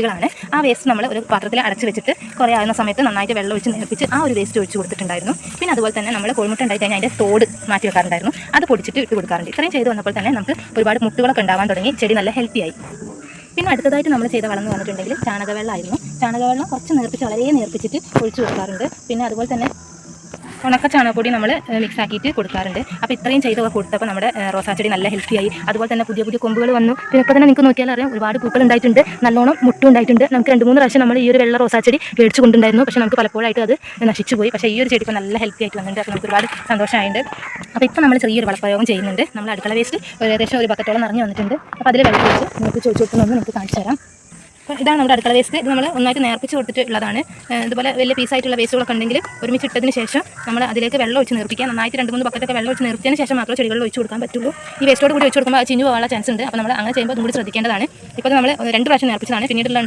ാണ് ആ വേസ്റ്റ് നമ്മൾ ഒരു പാത്രത്തിൽ അടച്ച് വെച്ചിട്ട് കുറേ ആകുന്ന സമയത്ത് നന്നായിട്ട് വെള്ളം ഒഴിച്ച് നേർപ്പിച്ച് ആ ഒരു വേസ്റ്റ് ഒഴിച്ച് കൊടുത്തിട്ടുണ്ടായിരുന്നു. പിന്നെ അതുപോലെ തന്നെ നമ്മൾ കോഴിമുട്ട ഉണ്ടായി കഴിഞ്ഞാൽ അതിന്റെ തോട് മാറ്റി വെക്കാറുണ്ടായിരുന്നു. അത് പൊടിച്ചിട്ട് ഇട്ട് കൊടുക്കാറുണ്ട്. ഇത്രയും ചെയ്ത് വന്നപ്പോൾ തന്നെ നമുക്ക് ഒരുപാട് മുട്ടുകളൊക്കെ ഉണ്ടാവാൻ തുടങ്ങി ചെടി നല്ല ഹെൽത്തി ആയി. പിന്നെ അടുത്തതായിട്ട് നമ്മൾ ചെയ്ത വളം എന്ന് പറഞ്ഞിട്ടുണ്ടെങ്കിൽ ചാണകവെള്ളമായിരുന്നു. ചാണകവെള്ളം കുറച്ച് നേർപ്പിച്ച് വളരെ നേർപ്പിച്ചിട്ട് ഒഴിച്ചു കൊടുക്കാറുണ്ട്. പിന്നെ അതുപോലെ തന്നെ ഉണക്ക ചാണകപ്പൊടി നമ്മൾ മിക്സ് ആക്കിയിട്ട് കൊടുക്കാറുണ്ട്. അപ്പോൾ ഇത്രയും ചെയ്തൊക്കെ കൊടുത്തപ്പോൾ നമ്മുടെ റോസാ റോസാച്ചെടി നല്ല ഹെൽത്തി ആയി. അതുപോലെ തന്നെ പുതിയ പുതിയ കൊമ്പുകൾ വന്നു. പിന്നെ ഇപ്പോൾ തന്നെ നിങ്ങൾക്ക് നോക്കിയാൽ അറിയാം ഒരുപാട് പൂക്കൾ ഉണ്ടായിട്ടുണ്ട്. നല്ലോണം മുട്ടും ഉണ്ടായിട്ടുണ്ട്. നമുക്ക് രണ്ട് മൂന്ന് പ്രാവശ്യം നമ്മൾ ഈ ഒരു വെള്ള റോസാച്ചെടി മേടിച്ചു കൊണ്ടുണ്ടായിരുന്നു. പക്ഷേ നമുക്ക് പലപ്പോഴായിട്ട് അത് നശിച്ചു പോയി. പക്ഷേ ഈ ഒരു ചെടി ഇപ്പോൾ നല്ല ഹെൽത്തി ആയിട്ട് വന്നിട്ടുണ്ട്. അപ്പോൾ നമുക്ക് ഒരുപാട് സന്തോഷമായിട്ടുണ്ട് അപ്പോൾ ഇപ്പോൾ നമ്മൾ ചെറിയൊരു വളപ്രയോഗം ചെയ്യുന്നുണ്ട്. നമ്മൾ അടുക്കള വേസ്റ്റ് ഏകദേശം ഒരു ബക്കറ്റോളം നിറഞ്ഞു വന്നിട്ടുണ്ട്. അപ്പോൾ അതിൽ വെള്ളം ഒഴിച്ച് നമുക്ക് ചോദിച്ചു നമുക്ക് കാണിച്ചു തരാം. അപ്പോൾ ഇതാണ് നമ്മുടെ അടുക്കള വേസ്റ്റ് ഇത് നമ്മൾ ഒന്നായിട്ട് നേർപ്പിച്ച് കൊടുത്തിട്ടുള്ളതാണ്. ഇതുപോലെ വലിയ പീസായിട്ടുള്ള വേസ്റ്റുകളൊക്കെ ഉണ്ടെങ്കിൽ ഒരുമിച്ച് ഇട്ടതിന് ശേഷം നമ്മൾ അതിലേക്ക് വെള്ളം ഒഴിച്ച് നിർപ്പിക്കുക. നന്നായിട്ട് രണ്ട് മൂന്ന് പക്കത്തൊക്കെ വെള്ളം ഒഴിച്ച് നിർത്തിയതിന് ശേഷം മാത്രമേ ചെടികളിൽ ഒഴിച്ച് കൊടുക്കാൻ പറ്റുള്ളൂ. ഈ വേസ്റ്റോട് കൂടി ഒഴിച്ച് കൊടുക്കുമ്പോൾ ചിഞ്ഞു പോകാനുള്ള ചാൻസ് ഉണ്ട്. അപ്പോൾ നമ്മൾ അങ്ങനെ ചെയ്യുമ്പോൾ അതും കൂടി ശ്രദ്ധിക്കേണ്ടതാണ്. ഇപ്പോൾ നമ്മൾ രണ്ട് പ്രാവശ്യം നേർപ്പിച്ചതാണ്. പിന്നീടുള്ള